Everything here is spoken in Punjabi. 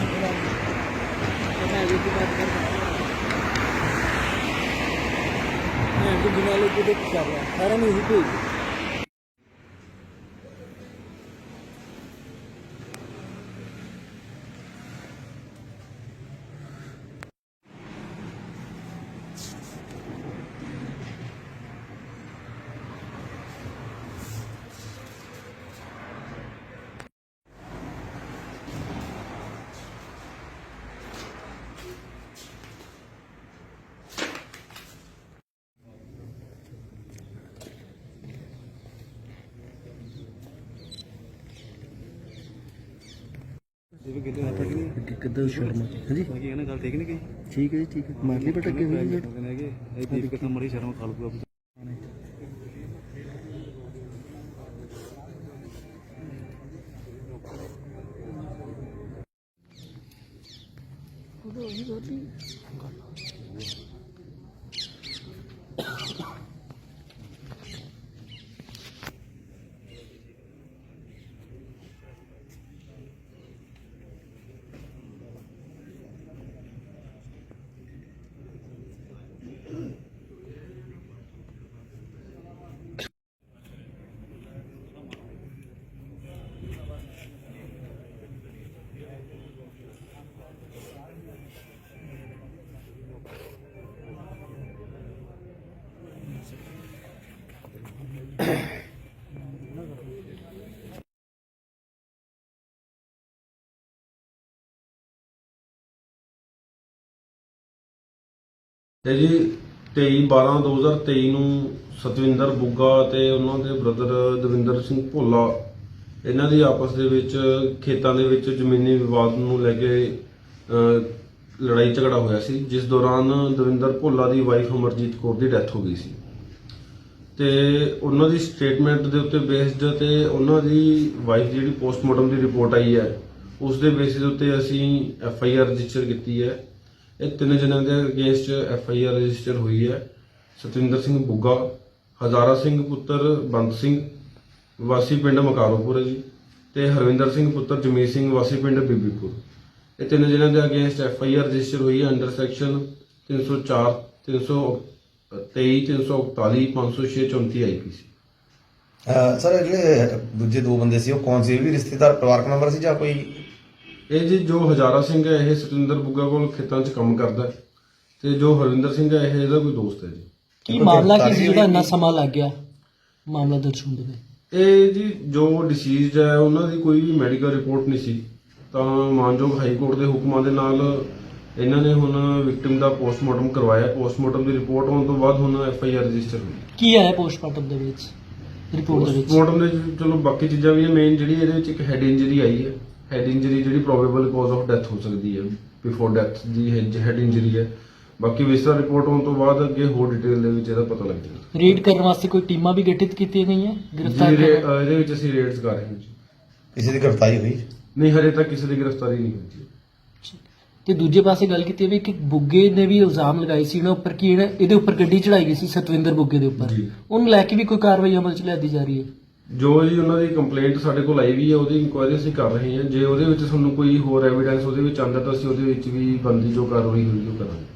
हूँ मैं तो बिना लोग को देख कर रहा सारा नहीं ही ਜਿਵੇਂ ਕਿਤੇ ਠੀਕ ਨਹੀਂ। ਕਿੱਦਾਂ ਸ਼ਰਮਾ ਹਾਂਜੀ? ਬਾਕੀ ਇਹਨਾਂ ਗੱਲ ਠੀਕ ਨਹੀਂ ਗਈ? ਠੀਕ ਹੈ ਜੀ ਠੀਕ ਹੈ। ਮਾਰ ਲਈ ਪਟਕੇ ਹੋਈ ਜੀ ਕਹਿੰਦੇ ਹੈਗੇ। ਇਹ ਦੀਪ ਕਿਥਾ ਮਰੀ ਸ਼ਰਮ ਖਾ ਲੂਗਾ ਤੇ ਜੀ 23 12 2023 ਨੂੰ ਸਤਵਿੰਦਰ ਬੁੱਗਾ ਤੇ ਉਹਨਾਂ ਦੇ ਬ੍ਰਦਰ ਦਵਿੰਦਰ ਸਿੰਘ ਭੋਲਾ ਇਹਨਾਂ ਦੀ ਆਪਸ ਦੇ ਵਿੱਚ ਖੇਤਾਂ ਦੇ ਵਿੱਚ ਜ਼ਮੀਨੀ ਵਿਵਾਦ ਨੂੰ ਲੈ ਕੇ ਅਹ, ਲੜਾਈ ਝਗੜਾ ਹੋਇਆ ਸੀ ਜਿਸ ਦੌਰਾਨ ਦਵਿੰਦਰ ਭੋਲਾ ਦੀ ਵਾਈਫ ਅਮਰਜੀਤ ਕੌਰ ਦੀ ਡੈਥ ਹੋ ਗਈ ਸੀ। ਤੇ ਉਹਨਾਂ ਦੀ ਸਟੇਟਮੈਂਟ ਦੇ ਉੱਤੇ ਬੇਸਡ ਤੇ ਉਹਨਾਂ ਦੀ ਵਾਈਫ ਜਿਹੜੀ ਪੋਸਟਮਾਰਟਮ ਦੀ ਰਿਪੋਰਟ ਆਈ ਹੈ ਉਸ ਦੇ ਬੇਸਿਸ ਉੱਤੇ ਅਸੀਂ ਐਫ ਆਈ ਆਰ ਰਜਿਸਟਰ ਕੀਤੀ ਹੈ। ਇਹ ਤਿੰਨ ਜਣਿਆਂ ਦੇ against F I R register ਹੋਈ ਹੈ। ਸਤਿੰਦਰ ਸਿੰਘ ਬੁੱਗਾ, ਹਜ਼ਾਰਾ ਸਿੰਘ ਪੁੱਤਰ ਬੰਦ ਸਿੰਘ, ਵਾਸੀ ਪਿੰਡ ਮਕਾਰੋਪੁਰ ਹੈ ਜੀ, ਤੇ ਹਰਵਿੰਦਰ ਸਿੰਘ ਪੁੱਤਰ ਜਮੀਤ ਸਿੰਘ, ਵਾਸੀ ਪਿੰਡ ਬੀਬੀਪੁਰ। ਇਹ ਤਿੰਨ ਜਣਿਆਂ ਦੇ against F I R register ਹੋਈ ਹੈ under section 304 323 341 506 34 IPC uh sir, ਜਿਹੜੇ ਦੂਜੇ ਦੋ ਬੰਦੇ ਸੀ, ਉਹ ਕੌਣ ਸੀ? ਇਹ ਵੀ ਰਿਸ਼ਤੇਦਾਰ, ਪਰਿਵਾਰਕ ਮੈਂਬਰ ਸੀ ਜਾਂ ਕੋਈ ਇਹ ਜੀ ਜੋ ਹਜ਼ਾਰਾ ਸਿੰਘ ਹੈ ਇਹ ਸਤਿੰਦਰ ਬੁੱਗਾ ਕੋਲ ਖੇਤਾਂ 'ਚ ਕੰਮ ਕਰਦਾ ਹੈ ਤੇ ਜੋ ਹਰਵਿੰਦਰ ਸਿੰਘ ਹੈ ਇਹ ਇਹਦਾ ਕੋਈ ਦੋਸਤ ਹੈ ਜੀ। ਕੀ ਮਾਮਲਾ ਕੀ ਸੀ ਜਿਹੜਾ? ਇੰਨਾ ਸਮਾਂ ਲੱਗ ਗਿਆ ਮਾਮਲਾ ਦਰਜ ਹੋਣ ਦੇ ਵਿੱਚ? ਇਹ ਜੀ ਜੋ ਡਿਸੀਜ਼ਡ ਹੈ ਉਹਨਾਂ ਦੀ ਕੋਈ ਵੀ ਮੈਡੀਕਲ ਰਿਪੋਰਟ ਨਹੀਂ ਸੀ। ਤਾਂ ਮਾਨਯੋਗ ਹਾਈ ਕੋਰਟ ਦੇ ਹੁਕਮਾਂ ਦੇ ਨਾਲ ਇਹਨਾਂ ਨੇ ਹੁਣ ਵਿਕਟਿਮ ਦਾ ਪੋਸਟਮਾਰਟਮ ਕਰਵਾਇਆ। ਪੋਸਟਮਾਰਟਮ ਦੀ ਰਿਪੋਰਟ ਆਉਣ ਤੋਂ ਬਾਅਦ ਹੁਣ ਐਫ ਆਈ ਆਰ ਰਜਿਸਟਰ ਹੋਈ। ਕੀ ਆਇਆ ਪੋਸਟਮਾਰਟਮ ਦੇ ਵਿੱਚ? ਰਿਪੋਰਟ ਦੇ ਵਿੱਚ? ਪੋਸਟਮਾਰਟਮ ਦੇ ਵਿੱਚ ਚਲੋ ਬਾਕੀ ਚੀਜ਼ਾਂ ਵੀ ਮੇਨ ਜਿਹੜੀ ਇਹਦੇ ਵਿੱਚ ਇੱਕ ਹੈਡ ਇੰਜਰੀ ਆਈ ਹੈ। ਹੈਡ ਇੰਜਰੀ ਜਿਹੜੀ ਪ੍ਰੋਬੇਬਲ ਕਾਜ਼ ਆਫ ਡੈਥ ਹੋ ਸਕਦੀ ਹੈ ਬਿਫੋਰ ਡੈਥ ਦੀ ਹੈਡ ਇੰਜਰੀ ਹੈ। ਬਾਕੀ ਵਿਸਰਾ ਰਿਪੋਰਟ ਆਉਣ ਤੋਂ ਬਾਅਦ ਅੱਗੇ ਹੋਰ ਡਿਟੇਲ ਦੇ ਵਿੱਚ ਇਹਦਾ ਪਤਾ ਲੱਗ ਜਾਏਗਾ। ਰੇਡ ਕਰਨ ਵਾਸਤੇ ਕੋਈ ਟੀਮਾਂ ਵੀ ਗਠਿਤ ਕੀਤੀਆਂ ਗਈਆਂ? ਗ੍ਰਿਫਤਾਰ ਜੀ ਰੇ- ਕਰਨ ਅਹ ਇਹਦੇ ਵਿੱਚ ਅਸੀਂ ਰੇਡਸ ਕਰ ਰਹੇ ਹਾਂ ਜੀ। ਕਿਸੇ ਦੀ ਗ੍ਰਿਫਤਾਰੀ ਹੋਈ? ਨਹੀਂ ਹਜੇ ਤੱਕ ਕਿਸੇ ਦੀ ਗ੍ਰਿਫਤਾਰੀ ਨਹੀਂ ਹੋਈ ਜੀ। ਤੇ ਦੂਜੇ ਪਾਸੇ ਗੱਲ ਕੀਤੀ ਵੀ ਕਿ ਬੁੱਗੇ ਨੇ ਵੀ ਇਲਜ਼ਾਮ ਲਗਾਏ ਸੀ ਇਹਨਾਂ ਉੱਪਰ ਕਿ ਇਹਨੇ- ਇਹਦੇ ਉੱਪਰ ਗੱਡੀ ਚੜਾਈ ਗਈ ਸੀ ਸਤਵਿੰਦਰ ਬੁੱਗੇ ਦੇ ਉੱਪਰ। ਜੀ। ਉਹਨੂੰ ਲੈ ਕੇ ਵੀ ਕੋਈ ਕਾਰਵਾਈ ਅਮਲ ਚ ਲਿਆਦੀ ਜਾ ਰਹੀ ਹੈ? ਜੋ ਜੀ ਉਹਨਾਂ ਦੀ ਕੰਪਲੇਂਟ ਸਾਡੇ ਕੋਲ ਆਈ ਵੀ ਹੈ, ਉਹਦੀ ਇਨਕੁਆਇਰੀ ਅਸੀਂ ਕਰ ਰਹੇ ਹਾਂ। ਜੇ ਉਹਦੇ ਵਿੱਚ ਸਾਨੂੰ ਕੋਈ ਹੋਰ ਐਵੀਡੈਂਸ ਉਹਦੇ ਵਿੱਚ ਆਉਂਦਾ ਤਾਂ ਅਸੀਂ ਉਹਦੇ ਵਿੱਚ ਵੀ ਬੰਦੀ ਜੋ ਕਾਰਵਾਈ ਹੋਈ ਉਹ ਕਰਾਂਗੇ।